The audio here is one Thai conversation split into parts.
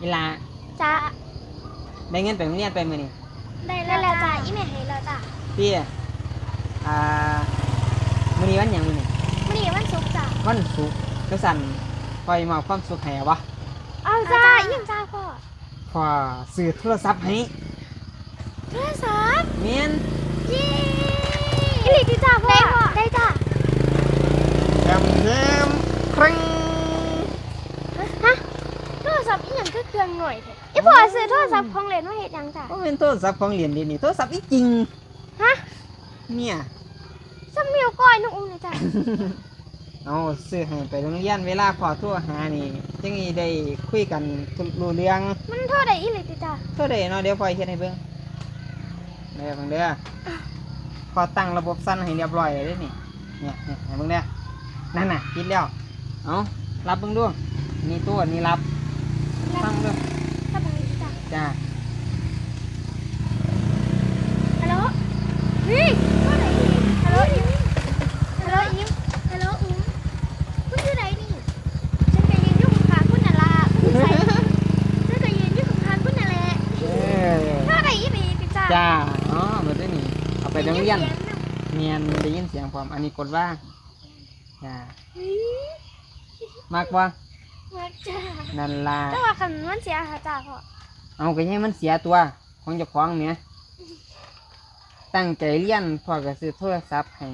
อีหลาจ้าได้เงินไปโรงเรียนไปมื้อนี้ได้แล้วจ้าอีแม่ให้แล้วจ้าพี่อ่ามื้อนี้วันหยังมื้อนี้มื้อนี้วันศุกร์จ้าวันศุกร์ก็สั่นคอยมอบความสุขให้วะเอาจ้าอีหยังจ้าพ่อพอซื้อโทรศัพท์ให้โทรศัพท์แม่น เย้อีหลีติจ้าพ่อได้จ้า แถมแถมครั้ง ฮะโทรศัพท์อีหยัง คือเครื่องหน่อยแท้อีพ่อซื้อโทรศัพท์ของเล่นมาเฮ็ดหยังจ้าบ่เป็นโทรศัพท์ของเหรียญเดี๋ยวนี้โทรศัพท์อีจริงฮะเนี่ยซัมเมียวก้อยน้องอุ้มเลยจ้าเอาซื้อให้ไปโรงเรียนเวลาพอโทรหานี่จังนี้ได้คุยกันรู้เรื่องมันโทรได้อีหลีติจ้าเท่าใดเนาะเดี๋ยวพอยเฮ็ดให้เบิ่งเด้อเบิ่งเด้อพอตั้งระบบสั้นให้เรียบร้อยเลยเด้อนี่เนี่ยเนี่ยให้เบิ่งเด้อนั่นน่ะคิดแล้วเอารับเบิ่งดูนี่ตัวนี่รับ ฟังเด้อถ้าบังติจ้าจ้าฮัลโหลเฮ้ยโทรได้อีหลีฮัลโหลอิมฮัลโหลอิมฮัลโหลอิมคุณอยู่ไหนนี่ฉันก็ยืนอยู่ข้างๆคุณน่ะล่ะคุณอยู่ไสฉันก็ยืนอยู่ข้างๆคุณน่ะแหละเออโทรได้อีหลีติจ้าจ้าอ๋อมาด้วยนี่เอาไปโรงเรียนสีงะเมียนได้ยินเสียงพร้อมอันนี้กดว่างจ้าเฮ้ยมากว่ามา จ้านั่นล่ะแต่ว่าคันมันเสียค่ะจ้าพ่อเอาก็ให้มันเสียตัวของเจ้าของเนี่ยตั้งใจเรียนพ่อก็ซื้อโทรศัพท์ให้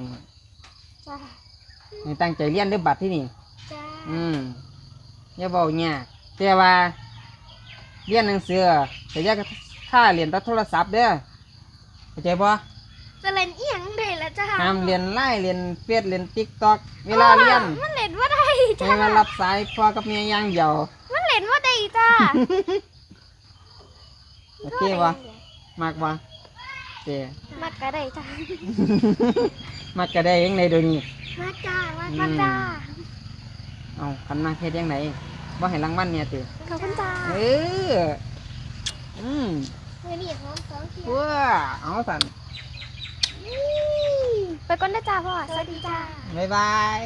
จ้าให้ตั้งใจเรียนด้วยบัตรที่นี่ จ้าอืมอย่าบอกเนี่ยแต่ว่าเรียนหนังสือแต่อยาค่าเรียนแต่โทรศัพท์เด้อเข้าใจปะจะเล่นอีหยังได้ละจ้าห้ามเรียนไล่เรียนเฟซเรียนติ๊กต็อกเวลาเรียน มันเล่นว่าได้ ให้จ้ามารับสายพ่อกับเมียอย่างเดียวมันเล่นว่าได้จ้าโอเควะมากวะเจ้มักก็ได้จ้า มากก็ได้ยังไงเดี๋ยวนี้ มาจ้ามามาจ้าเอาคันมาเฮ็ดยังไงบ่ให้รางวัลเนี่ยติขอบคุณจ้าเอออืมเงินนี่ของสองเทียว้าเอาสันไปก่อนนะจ้าพ่อสวัสดีจ้า บ๊ายบาย